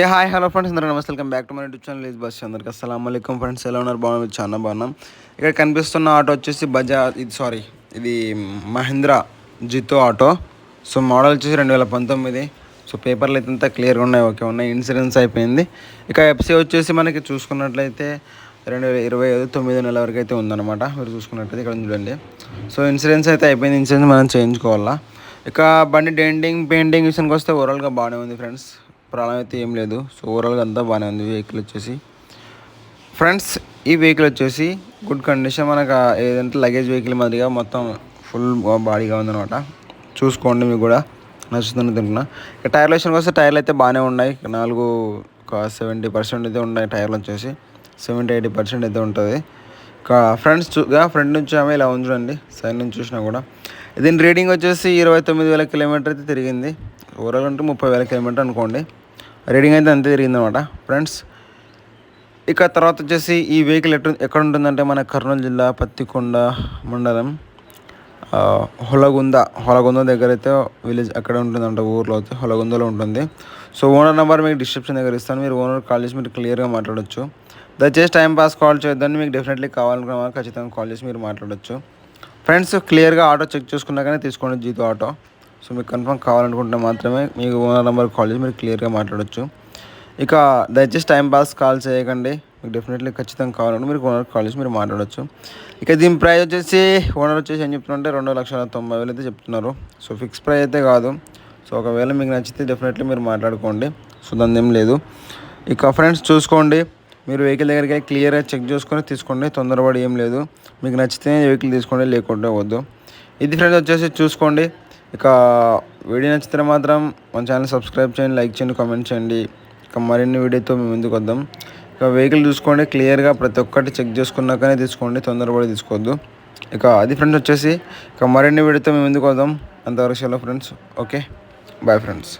ఏ hi hello friends అందరూ నమస్తే. Welcome back to my YouTube channel. Is బస్ అందరికి అస్సలం అయికం ఫ్రెండ్స్. ఎలా ఉన్నారు? బాగున్నారు? చాలా బాగున్నాం. ఇక్కడ కనిపిస్తున్న ఆటో వచ్చేసి బజాజ్ ఇది సారీ ఇది Mahindra Jeeto auto. So model వచ్చేసి రెండు వేల పంతొమ్మిది. సో పేపర్లు అయితే అంతా క్లియర్గా ఉన్నాయి. ఓకే ఉన్నాయి. ఇన్సూరెన్స్ అయిపోయింది. ఇక ఎఫ్సీ వచ్చేసి మనకి చూసుకున్నట్లయితే రెండు వేల ఇరవై ఐదు తొమ్మిది నెలల వరకు అయితే ఉందన్నమాట. మీరు చూసుకున్నట్లయితే ఇక్కడ చూడండి. సో ఇన్సూరెన్స్ అయితే అయిపోయింది. ఇన్సూరెన్స్ మనం చేయించుకోవాలా? ఇక బండి డెంటింగ్ పెయింటింగ్ విషయానికి వస్తే ఓవరాల్గా బాగానే ఉంది ఫ్రెండ్స్. ప్రాబ్లం అయితే ఏం లేదు. సో ఓవరాల్గా అంతా బాగానే ఉంది వెహికల్ వచ్చేసి. ఫ్రెండ్స్ ఈ వెహికల్ వచ్చేసి గుడ్ కండిషన్ మనకు ఏదంటే లగేజ్ వెహికల్ మాదిరిగా మొత్తం ఫుల్ బాడీగా ఉందన్నమాట. చూసుకోండి మీకు కూడా. నచ్చుతుంది తింటున్నా ఇక టైర్ల విషయానికి వస్తే టైర్లు అయితే బాగానే ఉన్నాయి. నాలుగు ఒక సెవెంటీ పర్సెంట్ అయితే ఉన్నాయి టైర్లు వచ్చేసి. సెవెంటీ ఎయిటీ పర్సెంట్ అయితే ఉంటుంది. ఇక ఫ్రెండ్స్ చూగా ఫ్రంట్ నుంచి ఆమె ఇలా ఉంచండి సైడ్ నుంచి చూసినా కూడా. దీని రీడింగ్ వచ్చేసి ఇరవై తొమ్మిది వేల కిలోమీటర్ అయితే తిరిగింది. ఓవరాల్ అంటే ముప్పై వేల కిలోమీటర్ అనుకోండి. రీడింగ్ అయితే అంతే తిరిగిందనమాట ఫ్రెండ్స్ ఇక తర్వాత వచ్చేసి ఈ వెహికల్ ఎటు ఎక్కడ ఉంటుందంటే మన కర్నూలు జిల్లా పత్తికొండ మండలం. హొలగుంద హొలగుంద దగ్గర అయితే విలేజ్ అక్కడ ఉంటుందంట ఊర్లో అయితే హొలగుందలో ఉంటుంది. సో ఓనర్ నెంబర్ మీకు డిస్క్రిప్షన్ దగ్గర ఇస్తాను మీరు ఓనర్ కాల్ చేసి మీరు క్లియర్గా మాట్లాడొచ్చు. దయచేసి టైం పాస్ కాల్ చేయొద్దని మీకు డెఫినెట్లీ కావాలనుకున్న ఖచ్చితంగా కాల్ చేసి మీరు మాట్లాడొచ్చు. ఫ్రెండ్స్ క్లియర్గా ఆటో చెక్ చేసుకున్నాకనే తీసుకోండి జీతో ఆటో సో మీకు కన్ఫర్మ్ కావాలనుకుంటే మాత్రమే మీకు ఓనర్ నెంబర్ కాల్ చేసి మీరు క్లియర్గా మాట్లాడొచ్చు. ఇక దయచేసి టైం పాస్ కాల్ చేయకండి. మీకు డెఫినెట్లీ ఖచ్చితంగా కావాలంటే మీరు ఓనర్ కాల్ చేసి మీరు మాట్లాడొచ్చు. ఇక దీని ప్రైస్ వచ్చేసి ఓనర్ వచ్చేసి ఏం చెప్తున్నారంటే రెండు లక్షల తొంభై వేలు అయితే చెప్తున్నారు. సో ఫిక్స్ ప్రైస్ అయితే కాదు. సో ఒకవేళ మీకు నచ్చితే డెఫినెట్లీ మీరు మాట్లాడుకోండి. సో దాని ఏం లేదు. ఇక ఫ్రెండ్స్ చూసుకోండి. మీరు వెహికల్ దగ్గరికి క్లియర్గా చెక్ చేసుకొని తీసుకోండి. తొందరపడి ఏం లేదు. మీకు నచ్చితే వెహికల్ తీసుకోండి లేకుంటే వద్దు. ఇది ఫ్రెండ్స్ వచ్చేసి చూసుకోండి. ఇక వీడియో నచ్చితే మాత్రం మన ఛానల్ సబ్స్క్రైబ్ చేయండి లైక్ చేయండి కామెంట్ చేయండి. ఇక మరిన్ని వీడియోతో మేము ముందుకు వద్దాం. ఇక వెహికల్ చూసుకోండి క్లియర్గా ప్రతి ఒక్కటి చెక్ చేసుకున్నాకనే తీసుకోండి తొందరపడి తీసుకోవద్దు. ఇక అది ఫ్రెండ్స్ వచ్చేసి ఇక మరిన్ని వీడియోతో మేము ముందుకు వద్దాం. అంతవరకు సెలవు ఫ్రెండ్స్ ఓకే? Bye friends.